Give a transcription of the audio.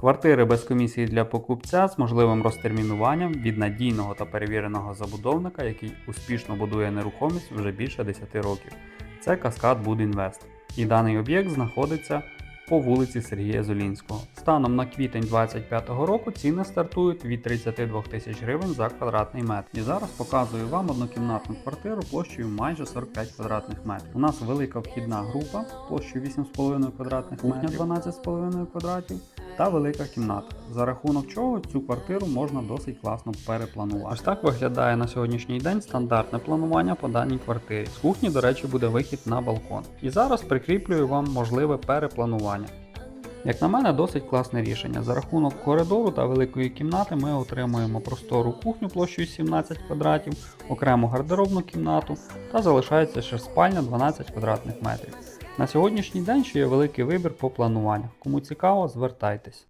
Квартири без комісії для покупця з можливим розтермінуванням від надійного та перевіреного забудовника, який успішно будує нерухомість вже більше 10 років. Це Каскад Будінвест. І даний об'єкт знаходиться по вулиці Сергія Золінського. Станом на квітень 2025 року ціни стартують від 32 тисяч гривень за квадратний метр. І зараз показую вам однокімнатну квартиру площею майже 45 квадратних метрів. У нас велика вхідна група площею 8,5 квадратних метрів, кухня 12,5 квадратів та велика кімната, за рахунок чого цю квартиру можна досить класно перепланувати. Ось так виглядає на сьогоднішній день стандартне планування по даній квартирі. З кухні, до речі, буде вихід на балкон. І зараз прикріплюю вам можливе перепланування. Як на мене, досить класне рішення. За рахунок коридору та великої кімнати ми отримуємо простору кухню площею 17 квадратів, окрему гардеробну кімнату та залишається ще спальня 12 квадратних метрів. На сьогоднішній день ще є великий вибір по плануванню. Кому цікаво, звертайтесь.